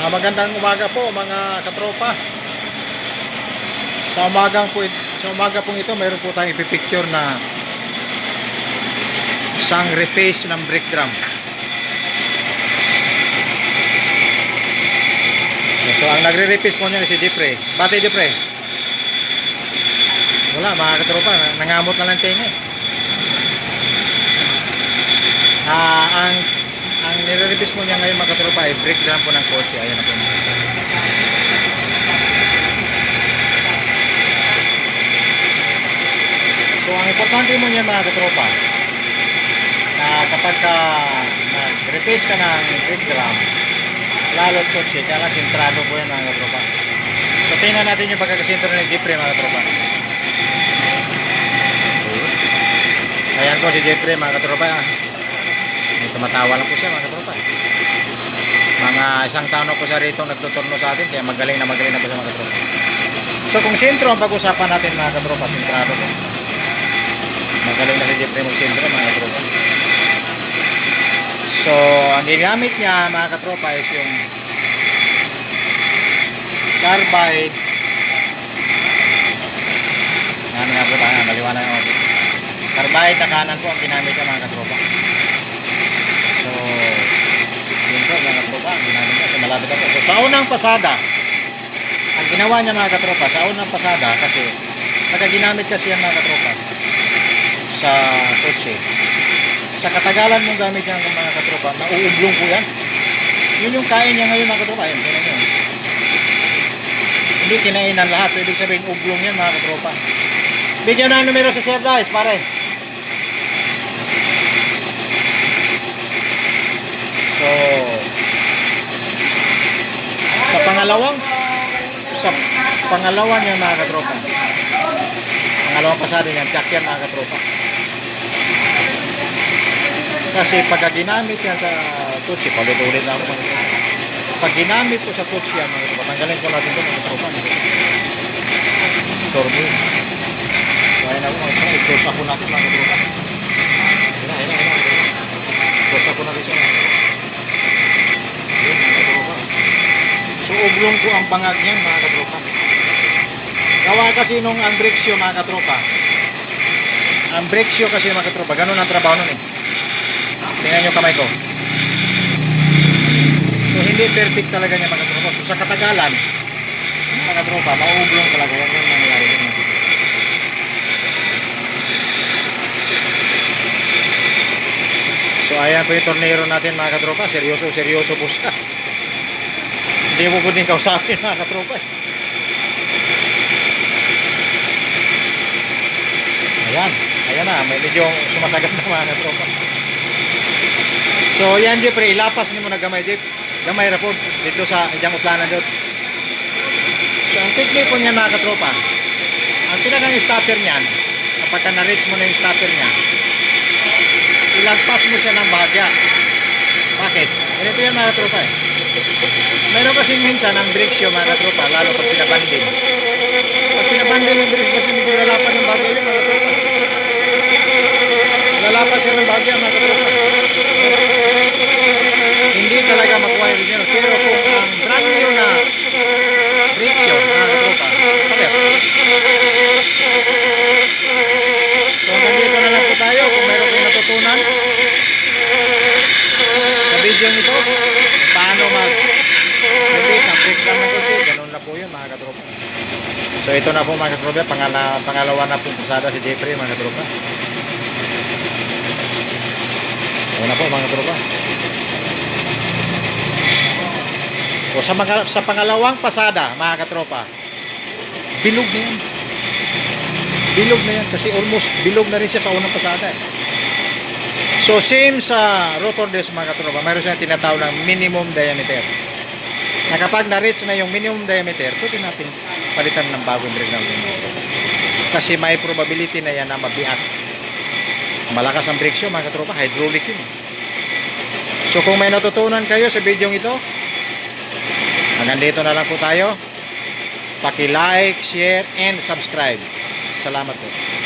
Ah, magandang umaga po mga katropa. Sa umagang po sa umaga pong ito, mayroon po tayong ipipicture na isang reface ng brake drum. So ang nagre-reface po niya si Jeffrey. Bate Jeffrey. Wala mga katropa, nangamot na lang eh. Ah, ang ang nire-reface po niya ngayon mga katropa ay brake drum po ng kotse. Ayan na po. So ang importante mo niyan mga katropa na kapag ka nag-replace ka ng brake drum lalo't kotse, kaya lang sentrado po yan mga katropa. So tingnan natin yung pagkakasentro ng Jeffrey mga katropa. Ayan po si Jeffrey mga katropa. Tumatawa lang po siya mga katropa. Mga isang taon na po siya rito nagtuturno sa atin kaya magaling na magaling na po siya mga katropa. So kung sentro ang pag-usapan natin mga katropa, sentrado po. Magaling na si Jeffrey mag-sentro mga katropa. So, ang ginamit niya mga katropa is yung carbide yan nga po tayo, maliwanag nga. Carbide na kanan po ang ginamit niya mga katropa. Yun po mga katropa, ang ginamit niya. So, malapit na. So, sa unang pasada, ang ginawa niya mga katropa, sa unang pasada, kasi, pagka ginamit kasi yan mga katropa, sa kotse, sa katagalan mong gamit yan mga katropa, nauublong po yan. Yun yung kain niya ngayon mga katropa. Ayun, tingnan niyo. Hindi kinainan lahat. So, ibig sabihin, ublong yan mga katropa. Bigyan na ng numero sa Sir Dice, pare. So, sa pangalawang, sa pangalawa niya mga katropa. Pangalawang pasada niyan, tsak yan mga katropa. Kasi pagka ginamit yan sa tutsi, palit-ulit na ako mga katropa. Pag ginamit ko sa tutsi yan mga ko natin ito mga katropa. Storbo. So, ayun ako mga katropa, i-close ako natin mga. Ayun na, ayun na, ayun na. Close ako natin siya mga katropa. Yun mga katropa. So, ublong ko ang bangag niyan mga katropa. Gawa kasi nung ang brexio mga katropa. Ang brexio kasi mga katropa, ganun ang trabaho nun eh. Tingnan nyo kamay ko. So, hindi perfect talaga niya mga katropa. So, sa katagalan, mga katropa, mauublong talaga yan yung katropa. So, ayan po yung tornero natin mga katropa. Seryoso, seryoso po siya. Hindi mo pwedeng kausapin mga katropa. eh. Ayan. Ayan na. May medyo sumasagat na mga katropa. So, yan Jeffrey. Ilapas ni mo na gamay, Jeff. Gamay ra po. Dito sa iyang utlanan doon. So, ang technique po niya mga katropa. Ang pinakang stopper niyan, kapag ka na-reach mo na yung stopper niya, ilagpas mo siya ng bahagya. Bakit? Ganito yan mga katropa eh. Kasi minsan ang brake shoe mga katropa, lalo pag pinabanding. Pag pinabanding yung brake kasi hindi lalapan ng bagay yun mga katropa. Lalapan siya ng bagay mga katropa. Hindi talaga makuha yung original. Pero kung ang brand new na brake shoe mga katropa, parehas. So hanggang dito na lang po tayo. Kung meron kayong natutunan sa video nito, paano mag release ang breakdown ng kotse, ganun na po yun mga katropa. So ito na po mga katropa, pangala, pangalawa na pong pasada si Jeffrey mga katropa. Ito na po mga katropa. O sa, mga, sa pangalawang pasada mga katropa, bilog na yan. Bilog na yan kasi almost bilog na rin siya sa unang pasada. eh. So same sa rotor disc mga katropa, mayroon siyang tinatawag ng minimum diameter. Na kapag na-reach na yung minimum diameter, pwede natin palitan ng bagong breakdown. Kasi may probability na yan na mabiak. Malakas ang brake shoe mga katropa, hydraulic yun. So kung may natutunan kayo sa video ito, hanggang dito na lang po tayo. Paki-like, share, and subscribe. Salamat po.